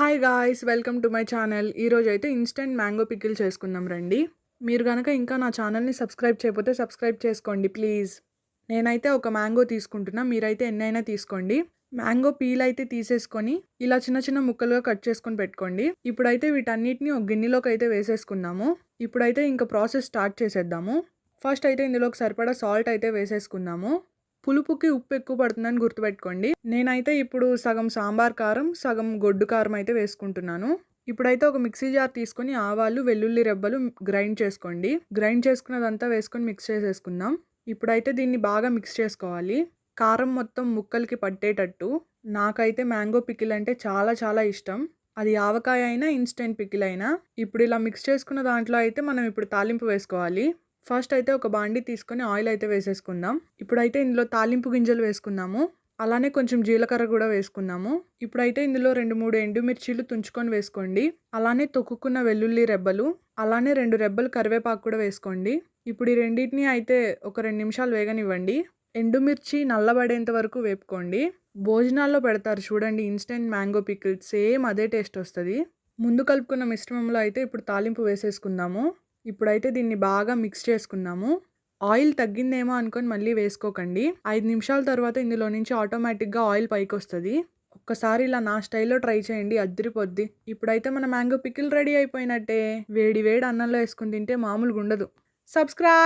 Hi guys welcome to my channel ఈరోజు అయితే instant mango pickle చేసుకుందాం రండి. మీరు కనుక ఇంకా నా ఛానల్ని సబ్స్క్రైబ్ చేయకపోతే సబ్స్క్రైబ్ చేసుకోండి ప్లీజ్ నేనైతే ఒక మ్యాంగో తీసుకుంటున్నా మీరైతే ఎన్నైనా తీసుకోండి. మ్యాంగో పీల్ అయితే తీసేసుకొని ఇలా చిన్న చిన్న ముక్కలుగా కట్ చేసుకొని పెట్టుకోండి. ఇప్పుడైతే వీటన్నిటిని ఒక గిన్నెలోకి అయితే వేసేసుకున్నాము ఇప్పుడైతే ఇంకా ప్రాసెస్ స్టార్ట్ చేసేద్దాము. ఫస్ట్ అయితే ఇందులోకి సరిపడా సాల్ట్ అయితే వేసేసుకుందాము. పులుపుకి ఉప్పు ఎక్కువ పడుతుందని గుర్తుపెట్టుకోండి. నేనైతే ఇప్పుడు సగం సాంబార్ కారం సగం గొడ్డు కారం అయితే వేసుకుంటున్నాను. ఇప్పుడైతే ఒక మిక్సీ జార్ తీసుకొని ఆవాలు వెల్లుల్లి రెబ్బలు గ్రైండ్ చేసుకోండి. గ్రైండ్ చేసుకున్నదంతా వేసుకొని మిక్స్ చేసేసుకుందాం. ఇప్పుడైతే దీన్ని బాగా మిక్స్ చేసుకోవాలి. కారం మొత్తం ముక్కలకి పట్టేటట్టు. నాకైతే మ్యాంగో పికిల్ అంటే చాలా చాలా ఇష్టం. అది ఆవకాయ అయినా ఇన్స్టెంట్ పికిల్ అయినా. ఇప్పుడు ఇలా మిక్స్ చేసుకున్న దాంట్లో అయితే మనం ఇప్పుడు తాలింపు వేసుకోవాలి. ఫస్ట్ అయితే ఒక బాండి తీసుకొని ఆయిల్ అయితే వేసేసుకుందాం. ఇప్పుడైతే ఇందులో తాలింపు గింజలు వేసుకుందాము. అలానే కొంచెం జీలకర్ర కూడా వేసుకుందాము. ఇప్పుడైతే ఇందులో రెండు మూడు ఎండుమిర్చీలు తుంచుకొని వేసుకోండి. అలానే తొక్కుకున్న వెల్లుల్లి రెబ్బలు అలానే రెండు రెబ్బలు కరివేపాకు కూడా వేసుకోండి. ఇప్పుడు ఈ రెండింటిని అయితే ఒక రెండు నిమిషాలు వేగనివ్వండి. ఎండుమిర్చి నల్లబడేంత వరకు వేపుకోండి. భోజనాల్లో పెడతారు చూడండి ఇన్స్టెంట్ మ్యాంగో పికిల్ సేమ్ అదే టేస్ట్ వస్తుంది. ముందు కలుపుకున్న మిశ్రమంలో అయితే ఇప్పుడు తాలింపు వేసేసుకుందాము. ఇప్పుడైతే దీన్ని బాగా మిక్స్ చేసుకుందాము ఆయిల్ తగ్గిందేమో అనుకొని మళ్ళీ వేసుకోకండి. ఐదు నిమిషాల తర్వాత ఇందులో నుంచి ఆటోమేటిక్గా ఆయిల్ పైకి వస్తుంది. ఒక్కసారి ఇలా నా స్టైల్లో ట్రై చేయండి అద్దరిపోద్ది. ఇప్పుడైతే మన మ్యాంగో పికిల్ రెడీ అయిపోయినట్టే. వేడి వేడి అన్నంలో వేసుకుని తింటే మామూలుగా ఉండదు. సబ్స్క్రైబ్